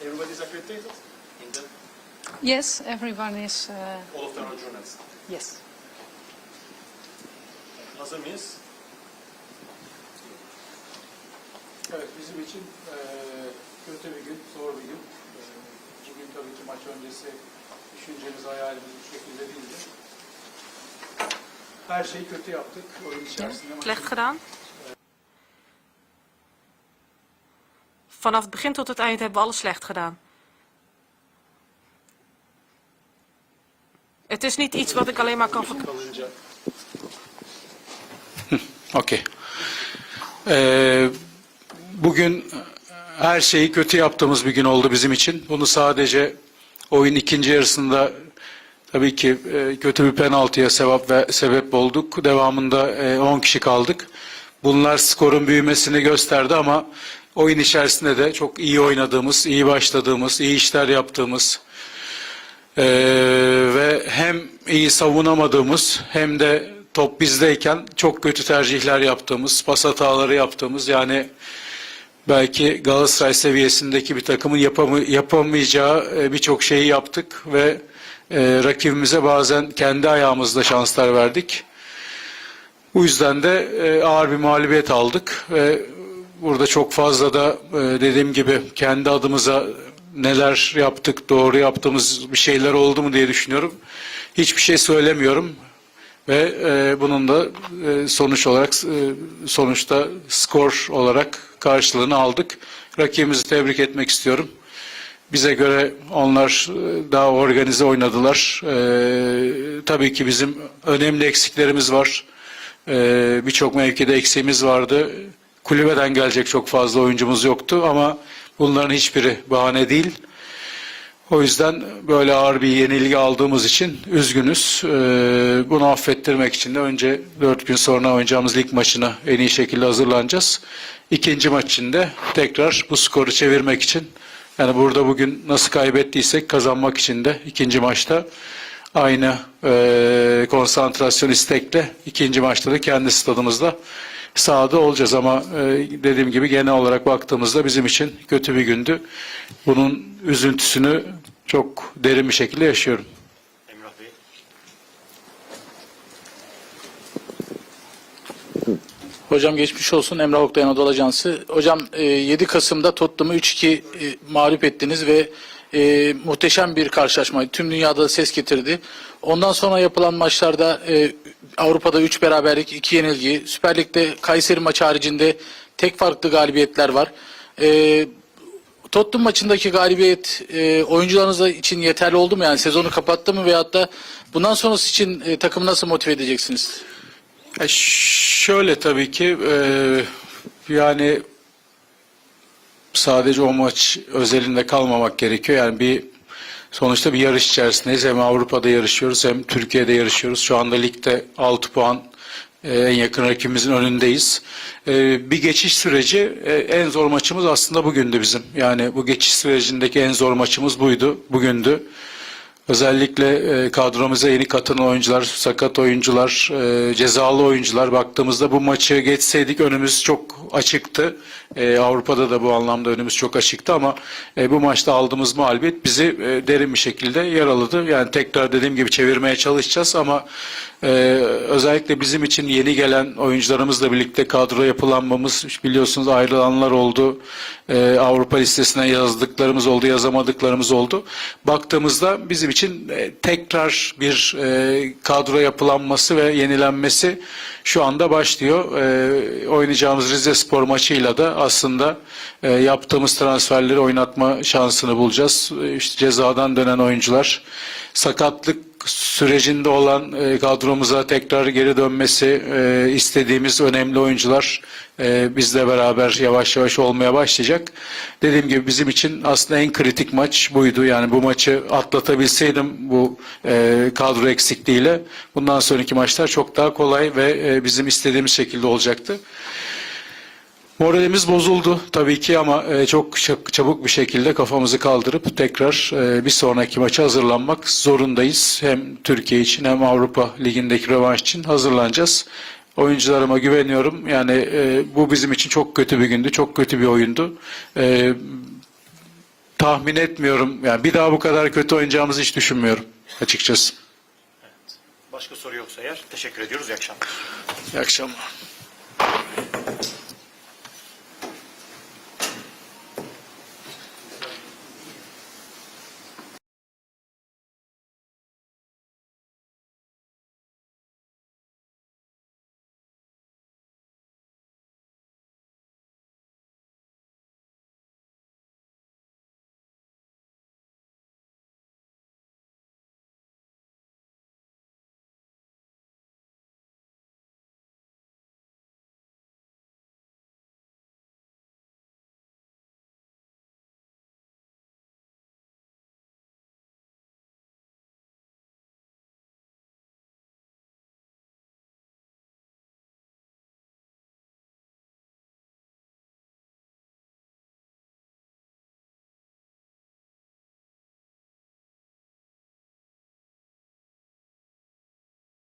everybody's accredited in the, Yes, everyone is. Uh, all of them are journalists. yes. Hazır mıyız? Evet, bizim için eee kötü bir gün, zor bir gün. Eee, bugün tabii ki maç öncesi düşüncemiz, hayalimiz bu şekilde değildi. Her şeyi kötü yaptık oyun içerisinde. Slecht maçın- gedaan. Vanaf het begin tot het eind hebben we alles slecht gedaan. Het is niet iets wat ik alleen maar kan verklaren. Kalınca Okey. Ee, bugün her şeyi kötü yaptığımız bir gün oldu bizim için. Bunu sadece oyun ikinci yarısında tabii ki e, kötü bir penaltıya sevap ve sebep olduk. Devamında e, 10 kişi kaldık. Bunlar skorun büyümesini gösterdi ama oyun içerisinde de çok iyi oynadığımız, iyi başladığımız, iyi işler yaptığımız, ee, ve hem iyi savunamadığımız hem de top bizdeyken çok kötü tercihler yaptığımız, pas hataları yaptığımız yani belki Galatasaray seviyesindeki bir takımın yapamı- yapamayacağı e, birçok şeyi yaptık ve e, rakibimize bazen kendi ayağımızda şanslar verdik. Bu yüzden de e, ağır bir mağlubiyet aldık ve burada çok fazla da e, dediğim gibi kendi adımıza neler yaptık, doğru yaptığımız bir şeyler oldu mu diye düşünüyorum. Hiçbir şey söylemiyorum ve e, bunun da e, sonuç olarak sonuçta skor olarak karşılığını aldık. Rakibimizi tebrik etmek istiyorum. Bize göre onlar daha organize oynadılar. E, tabii ki bizim önemli eksiklerimiz var. E, Birçok mevkide eksiğimiz vardı. Kulübeden gelecek çok fazla oyuncumuz yoktu ama bunların hiçbiri bahane değil. O yüzden böyle ağır bir yenilgi aldığımız için üzgünüz. E, Bunu affettirmek için de önce 4 gün sonra oynayacağımız lig maçına en iyi şekilde hazırlanacağız. İkinci maç için de tekrar bu skoru çevirmek için yani burada bugün nasıl kaybettiysek kazanmak için de ikinci maçta aynı e, konsantrasyon istekle ikinci maçta da kendi stadımızda sahada olacağız ama e, dediğim gibi genel olarak baktığımızda bizim için kötü bir gündü. Bunun üzüntüsünü çok derin bir şekilde yaşıyorum. Emrah Bey. Hocam geçmiş olsun Emrah Oktay Anadolu Ajansı. Hocam e, 7 Kasım'da Tottenham'ı 3-2 e, mağlup ettiniz ve e, muhteşem bir karşılaşma. Tüm dünyada da ses getirdi. Ondan sonra yapılan maçlarda e, Avrupa'da 3 beraberlik, 2 yenilgi. Süper Lig'de Kayseri maçı haricinde tek farklı galibiyetler var. E, Tottenham maçındaki galibiyet e, oyuncularınız için yeterli oldu mu? Yani sezonu kapattı mı veyahut da bundan sonrası için e, takımı nasıl motive edeceksiniz? E, şöyle tabii ki e, yani sadece o maç özelinde kalmamak gerekiyor. Yani bir sonuçta bir yarış içerisindeyiz. Hem Avrupa'da yarışıyoruz hem Türkiye'de yarışıyoruz. Şu anda ligde 6 puan e, en yakın rakibimizin önündeyiz. E, bir geçiş süreci e, en zor maçımız aslında bugündü bizim. Yani bu geçiş sürecindeki en zor maçımız buydu, bugündü. Özellikle e, kadromuza yeni katılan oyuncular, sakat oyuncular, e, cezalı oyuncular baktığımızda bu maçı geçseydik önümüz çok açıktı. E, Avrupa'da da bu anlamda önümüz çok açıktı ama e, bu maçta aldığımız mağlubiyet bizi e, derin bir şekilde yaraladı. Yani tekrar dediğim gibi çevirmeye çalışacağız ama e, özellikle bizim için yeni gelen oyuncularımızla birlikte kadro yapılanmamız biliyorsunuz ayrılanlar oldu. E, Avrupa listesine yazdıklarımız oldu, yazamadıklarımız oldu. Baktığımızda bizim için e, tekrar bir e, kadro yapılanması ve yenilenmesi şu anda başlıyor. E, oynayacağımız Rize Spor maçıyla da aslında yaptığımız transferleri oynatma şansını bulacağız. İşte cezadan dönen oyuncular, sakatlık sürecinde olan e, kadromuza tekrar geri dönmesi e, istediğimiz önemli oyuncular e, bizle beraber yavaş yavaş olmaya başlayacak. Dediğim gibi bizim için aslında en kritik maç buydu. Yani bu maçı atlatabilseydim bu e, kadro eksikliğiyle bundan sonraki maçlar çok daha kolay ve e, bizim istediğimiz şekilde olacaktı. Moralimiz bozuldu tabii ki ama e, çok çab- çabuk bir şekilde kafamızı kaldırıp tekrar e, bir sonraki maça hazırlanmak zorundayız. Hem Türkiye için hem Avrupa Ligi'ndeki rövanş için hazırlanacağız. Oyuncularıma güveniyorum. Yani e, bu bizim için çok kötü bir gündü, çok kötü bir oyundu. Tahmin etmiyorum. Yani bir daha bu kadar kötü oynayacağımızı hiç düşünmüyorum açıkçası. Başka soru yoksa eğer teşekkür ediyoruz. İyi akşamlar. İyi akşamlar.